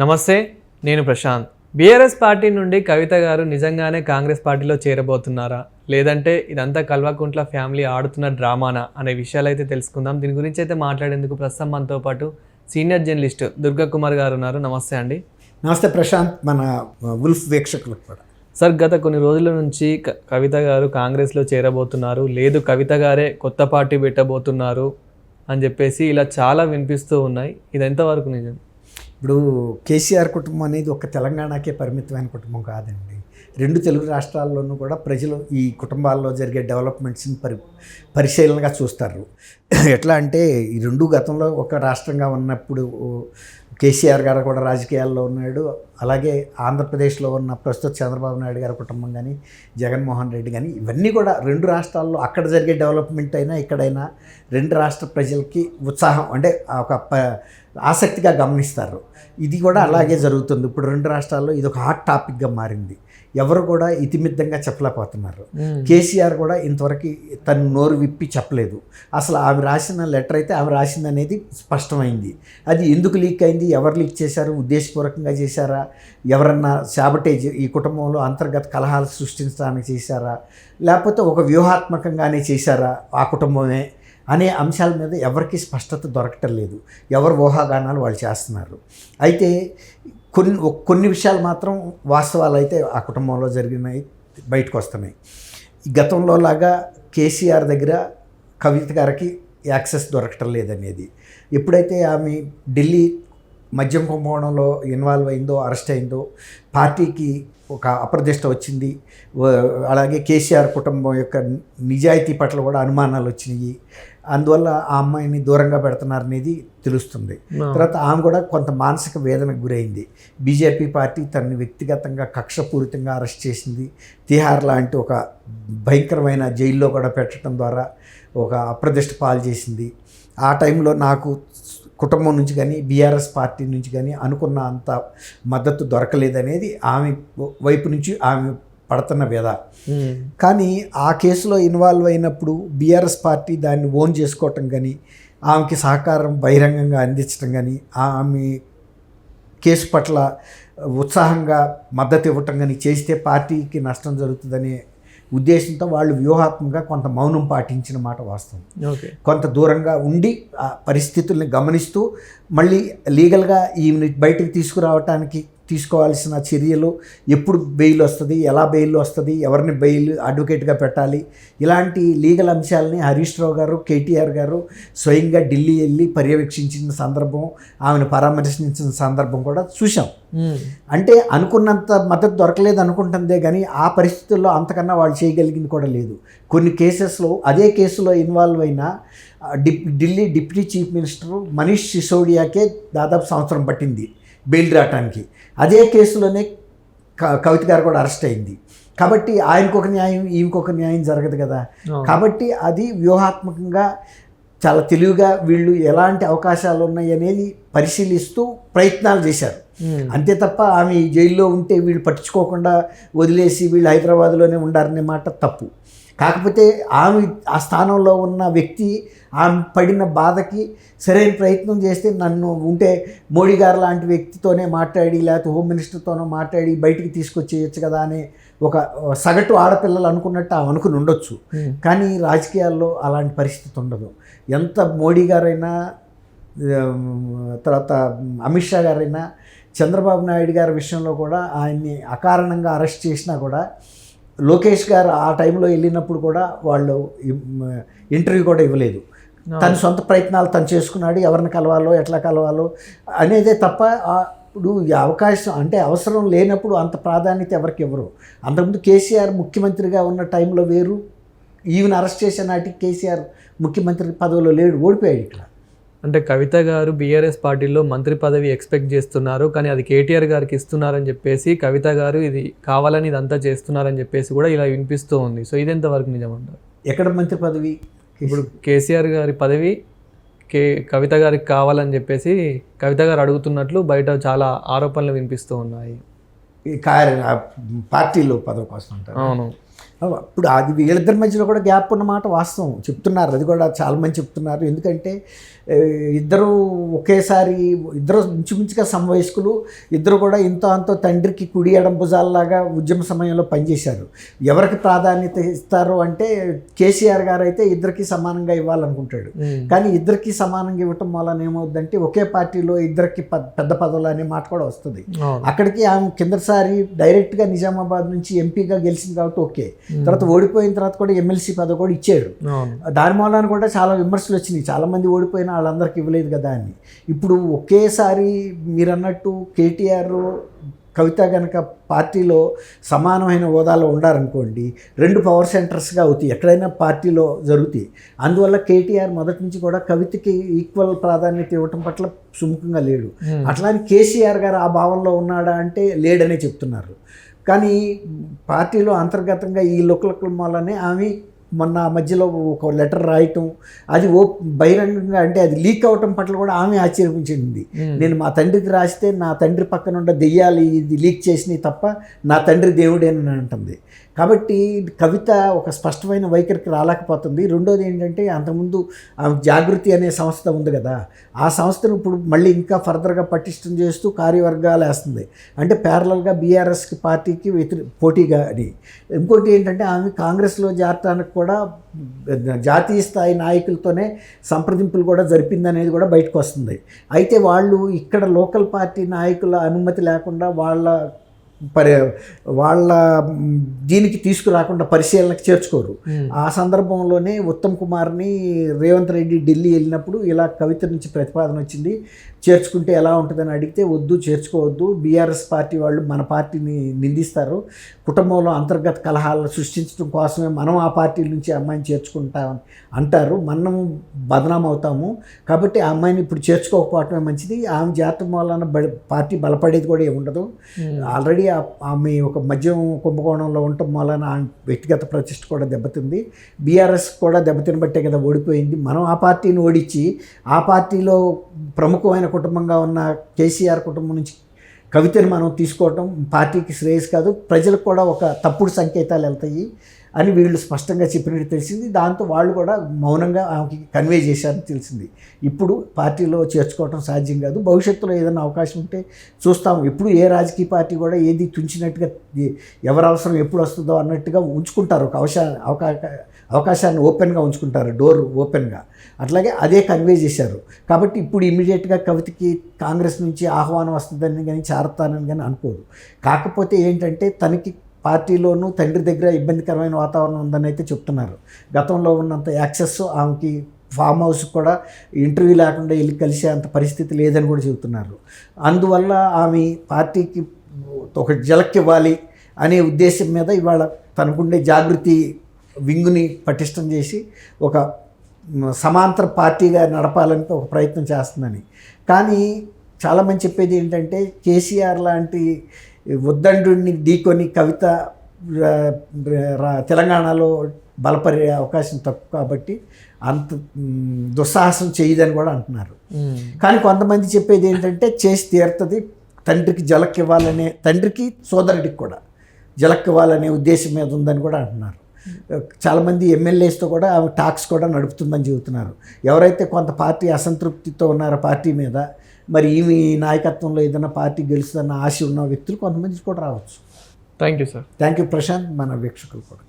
నమస్తే నేను Prashanth. BRS party నుండి కవిత గారు నిజంగానే కాంగ్రెస్ పార్టీలో చేరబోతున్నారా? లేదంటే ఇదంతా కల్వకుంట్ల ఫ్యామిలీ ఆడుతున్న డ్రామానా? అనే విషయాలు అయితే తెలుసుకుందాం. దీని గురించి అయితే మాట్లాడేందుకు ప్రస్తుతం మనతో పాటు సీనియర్ జర్నలిస్ట్ దుర్గా కుమార్ గారు ఉన్నారు. నమస్తే అండి. నమస్తే ప్రశాంత్ మన ఉల్ఫ్ వీక్షకులకు కూడా. సార్ గత కొన్ని రోజుల నుంచి క- కవిత గారు కాంగ్రెస్లో చేరబోతున్నారు. లేదు కవిత గారే కొత్త పార్టీ పెట్టబోతున్నారు అని చెప్పేసి ఇలా చాలా వినిపిస్తూ ఉన్నాయి. ఇది ఎంతవరకు నిజం? ఇప్పుడు కేసీఆర్ కుటుంబం అనేది ఒక తెలంగాణకే పరిమితమైన కుటుంబం కాదండి. రెండు తెలుగు రాష్ట్రాల్లోనూ కూడా ప్రజలు ఈ కుటుంబాల్లో జరిగే డెవలప్మెంట్స్ని పరి పరిశీలనగా చూస్తారు. ఎట్లా అంటే ఈ రెండు గతంలో ఒక రాష్ట్రంగా ఉన్నప్పుడు కేసీఆర్ గారు కూడా రాజకీయాల్లో ఉన్నాడు. అలాగే ఆంధ్రప్రదేశ్లో ఉన్న ప్రస్తుత చంద్రబాబు నాయుడు గారి కుటుంబం కానీ జగన్మోహన్ రెడ్డి కానీ ఇవన్నీ కూడా రెండు రాష్ట్రాల్లో అక్కడ జరిగే డెవలప్మెంట్ అయినా ఇక్కడైనా రెండు రాష్ట్ర ప్రజలకి ఉత్సాహం అంటే ఒక ఆసక్తిగా గమనిస్తారు. ఇది కూడా అలాగే జరుగుతుంది. ఇప్పుడు రెండు రాష్ట్రాల్లో ఇది ఒక హాట్ టాపిక్గా మారింది. ఎవరు కూడా ఇతిమిద్దంగా చెప్పలేకపోతున్నారు. కేసీఆర్ కూడా ఇంతవరకు తను నోరు విప్పి చెప్పలేదు. అసలు ఆమె రాసిన లెటర్ అయితే ఆమె రాసింది అనేది స్పష్టమైంది. అది ఎందుకు లీక్ అయింది? ఎవరు లీక్ చేశారు? ఉద్దేశపూర్వకంగా చేశారా? ఎవరన్నా శాబటేజ్ ఈ కుటుంబంలో అంతర్గత కలహాలు సృష్టించడానికి చేశారా? లేకపోతే ఒక వ్యూహాత్మకంగానే చేశారా ఆ కుటుంబమే అనే అంశాల మీద ఎవరికి స్పష్టత దొరకటం లేదు. ఎవరు ఊహాగానాలు వాళ్ళు చేస్తున్నారు. అయితే కొన్ని కొన్ని విషయాలు మాత్రం వాస్తవాలు అయితే ఆ కుటుంబంలో జరిగినాయి బయటకు వస్తున్నాయి. గతంలో లాగా కేసీఆర్ దగ్గర కవిత గారికి యాక్సెస్ దొరకటం లేదనేది. ఎప్పుడైతే ఆమె ఢిల్లీ మద్యం కుంభకోణంలో ఇన్వాల్వ్ అయిందో అరెస్ట్ అయిందో పార్టీకి ఒక అప్రదిష్ట వచ్చింది. అలాగే కేసీఆర్ కుటుంబం యొక్క నిజాయితీ పట్ల కూడా అనుమానాలు వచ్చినాయి. అందువల్ల ఆ అమ్మాయిని దూరంగా పెడుతున్నారనేది తెలుస్తుంది. తర్వాత ఆమె కూడా కొంత మానసిక వేదనకు గురైంది. బీజేపీ పార్టీ తనని వ్యక్తిగతంగా కక్షపూరితంగా అరెస్ట్ చేసింది. తిహార్ లాంటి ఒక భయంకరమైన జైల్లో కూడా పెట్టడం ద్వారా ఒక అప్రదిష్ట పాలు చేసింది. ఆ టైంలో నాకు కుటుంబం నుంచి కానీ బీఆర్ఎస్ పార్టీ నుంచి కానీ అనుకున్న అంత మద్దతు దొరకలేదనేది ఆమె వైపు నుంచి ఆమె పడుతున్న వ్యధ. కానీ ఆ కేసులో ఇన్వాల్వ్ అయినప్పుడు బీఆర్ఎస్ పార్టీ దాన్ని ఓన్ చేసుకోవటం కానీ ఆమెకి సహకారం బహిరంగంగా అందించడం కానీ ఆమె కేసు పట్ల ఉత్సాహంగా మద్దతు ఇవ్వటం కానీ చేస్తే పార్టీకి నష్టం జరుగుతుందనే ఉద్దేశంతో వాళ్ళు వ్యూహాత్మకంగా కొంత మౌనం పాటించిన మాట వాస్తవం. కొంత దూరంగా ఉండి ఆ పరిస్థితుల్ని గమనిస్తూ మళ్ళీ లీగల్గా ఈమెని బయటికి తీసుకురావటానికి తీసుకోవాల్సిన చర్యలు ఎప్పుడు బెయిల్ వస్తుంది ఎలా బెయిల్ వస్తుంది ఎవరిని బెయిల్ అడ్వకేట్గా పెట్టాలి ఇలాంటి లీగల్ అంశాలని హరీష్ రావు గారు కేటీఆర్ గారు స్వయంగా ఢిల్లీ వెళ్ళి పర్యవేక్షించిన సందర్భం ఆమెను పరామర్శించిన సందర్భం కూడా చూసాం. అంటే అనుకున్నంత మద్దతు దొరకలేదు అనుకుంటుందే కానీ ఆ పరిస్థితుల్లో అంతకన్నా వాళ్ళు చేయగలిగింది కూడా లేదు. కొన్ని కేసెస్లో అదే కేసులో ఇన్వాల్వ్ అయిన Delhi deputy chief minister Manish సిసోడియాకే దాదాపు సంవత్సరం పట్టింది బెయిల్ రావటానికి. అదే కేసులోనే క- కవిత గారు కూడా అరెస్ట్ అయింది కాబట్టి ఆయనకు ఒక న్యాయం ఈమెకు ఒక న్యాయం జరగదు కదా. కాబట్టి అది వ్యూహాత్మకంగా చాలా తెలివిగా వీళ్ళు ఎలాంటి అవకాశాలు ఉన్నాయి అనేది పరిశీలిస్తూ ప్రయత్నాలు చేశారు. అంతే తప్ప ఆమె జైల్లో ఉంటే వీళ్ళు పట్టించుకోకుండా వదిలేసి వీళ్ళు హైదరాబాద్లోనే ఉండారనే మాట తప్పు కాకపోతే ఆమె ఆ స్థానంలో ఉన్న వ్యక్తి ఆమె పడిన బాధకి సరైన ప్రయత్నం చేస్తే నన్ను ఉంటే మోడీ గారు లాంటి వ్యక్తితోనే మాట్లాడి లేకపోతే హోమ్ మినిస్టర్తోనో మాట్లాడి బయటికి తీసుకొచ్చేయచ్చు కదా అనే ఒక సగటు ఆడపిల్లలు అనుకున్నట్టు ఆమె అనుకుని ఉండొచ్చు. కానీ రాజకీయాల్లో అలాంటి పరిస్థితి ఉండదు. ఎంత మోడీ గారైనా ఆ, తర్వాత అమిత్ షా గారైనా చంద్రబాబు నాయుడు గారి విషయంలో కూడా ఆయన్ని అకారణంగా అరెస్ట్ చేసినా కూడా లోకేష్ గారు ఆ టైంలో వెళ్ళినప్పుడు కూడా వాళ్ళు ఇంటర్వ్యూ కూడా ఇవ్వలేదు. తన సొంత ప్రయత్నాలు తను చేసుకున్నాడు ఎవరిని కలవాలో ఎట్లా కలవాలో అనేదే తప్ప ఇప్పుడు అవకాశం అంటే అవసరం లేనప్పుడు అంత ప్రాధాన్యత ఎవరికి ఇవ్వరు. అంతకుముందు కేసీఆర్ ముఖ్యమంత్రిగా ఉన్న టైంలో వేరు. ఈవెన్ అరెస్ట్ చేసే నాటికి కేసీఆర్ ముఖ్యమంత్రి పదవిలో లేడు ఓడిపోయాడు ఇక్కడ అంటే కవిత గారు బీఆర్ఎస్ పార్టీలో మంత్రి పదవి ఎక్స్పెక్ట్ చేస్తున్నారు కానీ అది కేటీఆర్ గారికి ఇస్తున్నారని చెప్పేసి కవిత గారు ఇది కావాలని ఇదంతా చేస్తున్నారని చెప్పేసి కూడా ఇలా వినిపిస్తూ ఉంది. సో ఇది ఎంతవరకు నిజమంటారు? ఎక్కడ మంత్రి పదవి? ఇప్పుడు కేసీఆర్ గారి పదవి కే కవిత గారికి కావాలని చెప్పేసి కవిత గారు అడుగుతున్నట్లు బయట చాలా ఆరోపణలు వినిపిస్తూ ఉన్నాయి. ఈ కార్య పార్టీలో పదవి కోసం అంటారు అవును. ఇప్పుడు అది వీళ్ళిద్దరి మధ్యలో కూడా గ్యాప్ ఉన్నమాట వాస్తవం. చెప్తున్నారు. అది కూడా చాలా మంది చెప్తున్నారు. ఎందుకంటే ఇద్దరు ఒకేసారి ఇద్దరు ఇంచుమించుగా సమవయస్కులు ఇద్దరు కూడా ఇంతో అంతో తండ్రికి కుడి ఎడం భుజాల్లాగా ఉద్యమ సమయంలో పనిచేశారు. ఎవరికి ప్రాధాన్యత ఇస్తారు అంటే కేసీఆర్ గారు అయితే ఇద్దరికి సమానంగా ఇవ్వాలనుకుంటాడు. కానీ ఇద్దరికి సమానంగా ఇవ్వటం వలన ఏమవుద్దంటే ఒకే పార్టీలో ఇద్దరికి పెద్ద పదవులు అనే మాట కూడా వస్తుంది. అక్కడికి ఆమె కిందసారి డైరెక్ట్గా నిజామాబాద్ నుంచి ఎంపీగా గెలిచింది కాబట్టి ఓకే. తర్వాత ఓడిపోయిన తర్వాత కూడా ఎమ్మెల్సీ పదవి కూడా ఇచ్చాడు. దాని మూలాన కూడా చాలా విమర్శలు వచ్చినాయి. చాలామంది ఓడిపోయిన వాళ్ళందరికీ ఇవ్వలేదు కదా అని. ఇప్పుడు ఒకేసారి మీరు అన్నట్టు కేటీఆర్ కవిత కనుక పార్టీలో సమానమైన హోదాలో ఉండారనుకోండి రెండు పవర్ సెంటర్స్గా అవుతాయి ఎక్కడైనా పార్టీలో జరుగుతాయి. అందువల్ల కేటీఆర్ మొదటి నుంచి కూడా కవితకి ఈక్వల్ ప్రాధాన్యత ఇవ్వటం పట్ల సుముఖంగా లేడు. అట్లానే కేసీఆర్ గారు ఆ భావంలో ఉన్నాడా అంటే లేడనే చెప్తున్నారు. కానీ పార్టీలో అంతర్గతంగా ఈ లుకలకుల వల్లనే ఆమె మొన్న మధ్యలో ఒక లెటర్ రాయటం అది ఓ బహిరంగంగా అంటే అది లీక్ అవటం పట్ల కూడా ఆమె ఆశ్చర్యించింది Hmm. నేను మా తండ్రికి రాస్తే నా తండ్రి పక్కన ఉన్న దెయ్యాలు ఇది లీక్ చేసినవి తప్ప నా తండ్రి దేవుడేనని అంటుంది కాబట్టి కవిత ఒక స్పష్టమైన వైఖరికి రాలేకపోతుంది. రెండోది ఏంటంటే అంతకుముందు ఆమె జాగృతి అనే సంస్థ ఉంది కదా ఆ సంస్థను ఇప్పుడు మళ్ళీ ఇంకా ఫర్దర్గా పటిష్టం చేస్తూ కార్యవర్గాలు వేస్తుంది. అంటే ప్యారలల్గా బీఆర్ఎస్కి పార్టీకి వ్యతిరే పోటీగా అని ఇంకోటి ఏంటంటే ఆమె కాంగ్రెస్లో చేరటానికి కూడా జాతీయ స్థాయి నాయకులతోనే సంప్రదింపులు కూడా జరిపిందనేది కూడా బయటకు వస్తుంది. అయితే వాళ్ళు ఇక్కడ లోకల్ పార్టీ నాయకుల అనుమతి లేకుండా వాళ్ళ పరి వాళ్ళ దీనికి తీసుకురాకుండా పరిశీలనకు చేర్చుకోరు. ఆ సందర్భంలోనే ఉత్తమ్ కుమార్ని రేవంత్ రెడ్డి ఢిల్లీ వెళ్ళినప్పుడు ఇలా కవిత నుంచి ప్రతిపాదన వచ్చింది చేర్చుకుంటే ఎలా ఉంటుందని అడిగితే వద్దు చేర్చుకోవద్దు. బీఆర్ఎస్ పార్టీ వాళ్ళు మన పార్టీని నిందిస్తారు. కుటుంబంలో అంతర్గత కలహాలను సృష్టించడం కోసమే మనం ఆ పార్టీ నుంచి అమ్మాయిని చేర్చుకుంటామని అంటారు. మనం బదనాం అవుతాము. కాబట్టి ఆ అమ్మాయిని ఇప్పుడు చేర్చుకోకపోవటమే మంచిది. ఆమె జాతం వలన బ- పార్టీ బలపడేది కూడా ఏమి ఉండదు. ఆల్రెడీ ఆమె ఒక మద్యం కుంభకోణంలో ఉండటం వలన ఆమె వ్యక్తిగత ప్రతిష్ట కూడా దెబ్బతింది. బీఆర్ఎస్ కూడా దెబ్బతినబట్టే కదా ఓడిపోయింది. మనం ఆ పార్టీని ఓడించి ఆ పార్టీలో ప్రముఖమైన కుటుంబంగా ఉన్న కేసీఆర్ కుటుంబం నుంచి కవితని మనం తీసుకోవటం పార్టీకి శ్రేయస్ కాదు. ప్రజలకు కూడా ఒక తప్పుడు సంకేతాలు వెళ్తాయి. అని వీళ్ళు స్పష్టంగా చెప్పినట్టు తెలిసింది. దాంతో వాళ్ళు కూడా మౌనంగా ఆమెకి కన్వే చేశారని తెలిసింది. ఇప్పుడు పార్టీలో చేర్చుకోవటం సాధ్యం కాదు. భవిష్యత్తులో ఏదైనా అవకాశం ఉంటే చూస్తాము ఇప్పుడు ఏ రాజకీయ పార్టీ కూడా ఏది తుంచినట్టుగా ఎవరు అవసరం ఎప్పుడు వస్తుందో అన్నట్టుగా ఉంచుకుంటారు. ఒక అవశా అవకా అవకాశాన్ని ఓపెన్గా ఉంచుకుంటారు. డోర్ ఓపెన్గా. అట్లాగే అదే కన్వే చేశారు. కాబట్టి ఇప్పుడు ఇమీడియట్గా కవితకి కాంగ్రెస్ నుంచి ఆహ్వానం వస్తుందని కానీ చేరతానని కానీ అనుకోదు కాకపోతే ఏంటంటే తనకి పార్టీలోనూ తండ్రి దగ్గర ఇబ్బందికరమైన వాతావరణం ఉందని అయితే చెప్తున్నారు. గతంలో ఉన్నంత యాక్సెస్ ఆమెకి ఫామ్ హౌస్ కూడా ఇంటర్వ్యూ లేకుండా వెళ్ళి కలిసే అంత పరిస్థితి లేదని కూడా చెబుతున్నారు. అందువల్ల ఆమె పార్టీకి ఒక జలక్ ఇవ్వాలి అనే ఉద్దేశం మీద ఇవాళ తనకుండే జాగృతి వింగుని పటిష్టం చేసి ఒక సమాంతర పార్టీగా నడపాలని ఒక ప్రయత్నం చేస్తుందని. కానీ చాలామంది చెప్పేది ఏంటంటే కేసీఆర్ లాంటి ఉద్దండుని ఢీకొని కవిత తెలంగాణలో బలపడే అవకాశం తక్కువ కాబట్టి అంత దుస్సాహసం చేయదని కూడా అంటున్నారు. కానీ కొంతమంది చెప్పేది ఏంటంటే చేసి తీరుతుంది తండ్రికి జలక్ ఇవ్వాలనే తండ్రికి సోదరుడికి కూడా జలక్ ఇవ్వాలనే ఉద్దేశం మీద ఉందని కూడా అంటున్నారు. చాలామంది ఎమ్మెల్యేస్తో కూడా ఆమె టాక్స్ కూడా నడుపుతుందని చెబుతున్నారు. ఎవరైతే కొంత పార్టీ అసంతృప్తితో ఉన్నారో పార్టీ మీద మరి ఈమె నాయకత్వంలో ఏదైనా పార్టీ గెలుస్తుందన్న ఆశ ఉన్న వ్యక్తులు కొంతమంది కూడా రావచ్చు. Thank you sir thank you Prashant మన వీక్షకులు కూడా.